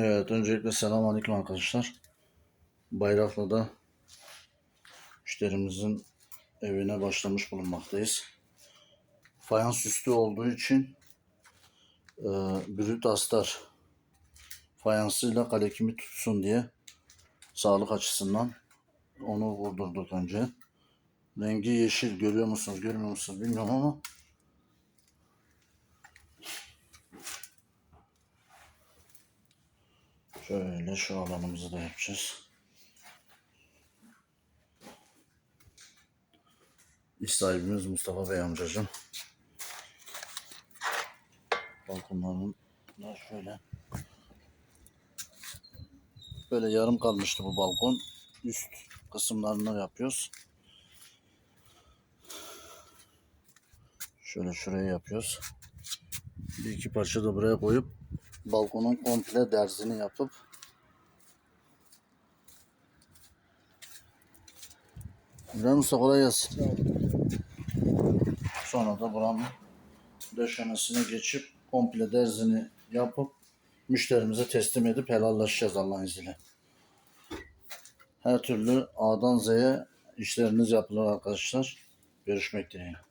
Evet, öncelikle selamünaleyküm arkadaşlar. Bayraklı'da müşterimizin evine başlamış bulunmaktayız. Fayans üstü olduğu için e, brüt astar fayansıyla kalekimi tutsun diye sağlık açısından onu vurdurduk önce. Rengi yeşil görüyor musunuz görmüyor musunuz bilmiyorum ama Şöyle şu alanımızı da yapacağız. İş sahibimiz Mustafa Bey amcacığım. Balkonların da şöyle. Böyle yarım kalmıştı bu balkon. Üst kısımlarını yapıyoruz. Şöyle şuraya yapıyoruz. Bir iki parça da buraya koyup balkonun komple dersini yapıp İbrahim Usta kolay gelsin. Sonra da buranın döşemesine geçip komple derzini yapıp müşterimize teslim edip helallaşacağız Allah'ın izniyle. Her türlü A'dan Z'ye işleriniz yapılır arkadaşlar. Görüşmek dileğiyle.